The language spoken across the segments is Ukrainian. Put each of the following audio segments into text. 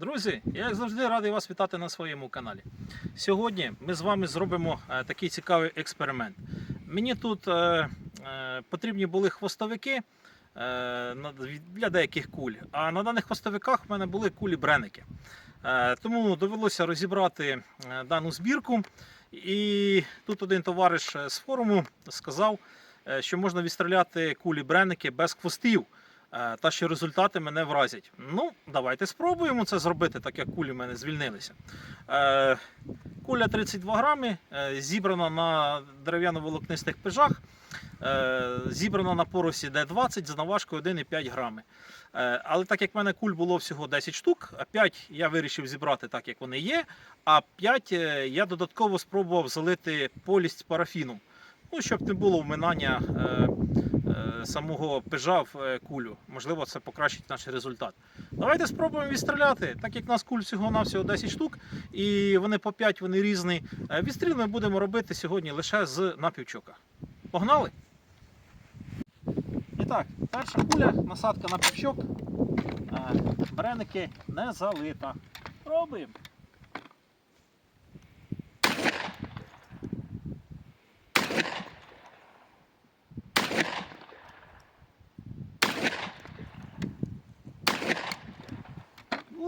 Друзі, я як завжди радий вас вітати на своєму каналі. Сьогодні ми з вами зробимо е, такий цікавий експеримент. Мені тут е, е, потрібні були хвостовики е, для деяких куль, а на даних хвостовиках в мене були кулі бреники. Е, тому довелося розібрати е, дану збірку. І тут один товариш е, з форуму сказав, що можна відстріляти кулі бреники без хвостів. Е, Та що результати мене вразять. Ну, давайте спробуємо це зробити, так як кулі в мене звільнилися. Е, Куля 32 грами, е, зібрана на дерев'яно-волокнистих пижах, зібрана на поросі D20 з наважкою 1,5 грами. Але так як в мене куль було всього 10 штук, а 5 я вирішив зібрати так, як вони є, а 5 е, я додатково спробував залити полість парафіном. Ну, щоб не було вминання самого пижа в е, кулю. Можливо, це покращить наш результат. Давайте спробуємо відстріляти. Так як в нас куль всього-навсього 10 штук, і вони по 5, вони різні. Е, Відстріл ми будемо робити сьогодні лише з напівчока. Погнали! І так, перша куля, насадка на півчок. Е, Бреники не залита. Пробуємо.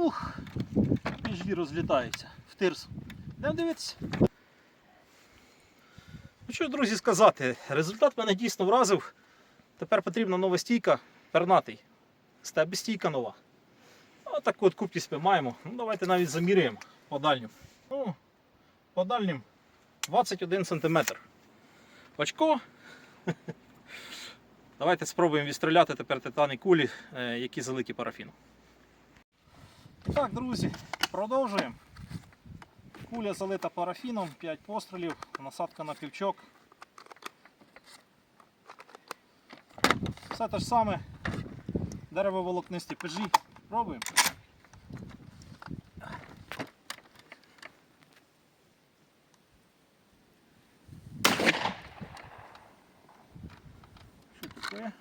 Ух, піжві розлітаються в тирсу. Йдемо дивитися. Ну що, друзі, сказати, результат мене дійсно вразив. Тепер потрібна нова стійка, пернатий. Стебі стійка нова. Отаку от купність ми маємо. Ну, давайте навіть заміряємо по дальнім. Ну, по дальнім 21 см. Очко. Давайте спробуємо відстріляти тепер титани кулі, е, які залиті парафіном. Так, друзі, продовжуємо. Куля залита парафіном, 5 пострілів, насадка на півчок. Все те ж саме. Деревоволокнисті пежі. Пробуємо. Що таке?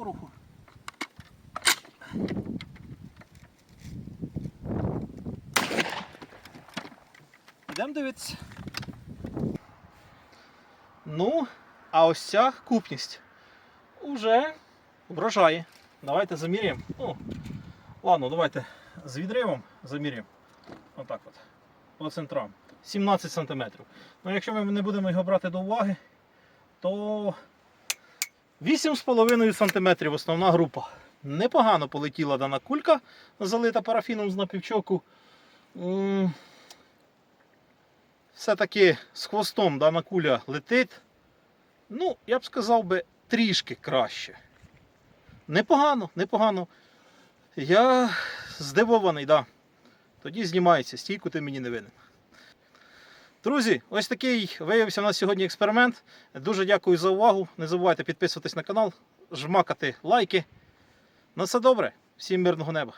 Пороху. Йдемо дивитися. Ну, а ось ця купність уже вражає. Давайте заміряємо. Ну, ладно, давайте з відривом заміряємо. Отак от. По центрам. 17 см. Ну, якщо ми не будемо його брати до уваги, то 8,5 см основна група. Непогано полетіла дана кулька, залита парафіном з напівчоку. Все-таки з хвостом дана куля летить. Ну, я б сказав би, трішки краще. Непогано, непогано. Я здивований, да. Тоді знімається, стійку ти мені не винен. Друзі, ось такий виявився у нас сьогодні експеримент. Дуже дякую за увагу. Не забувайте підписуватись на канал, жмакати лайки. На все добре, всім мирного неба.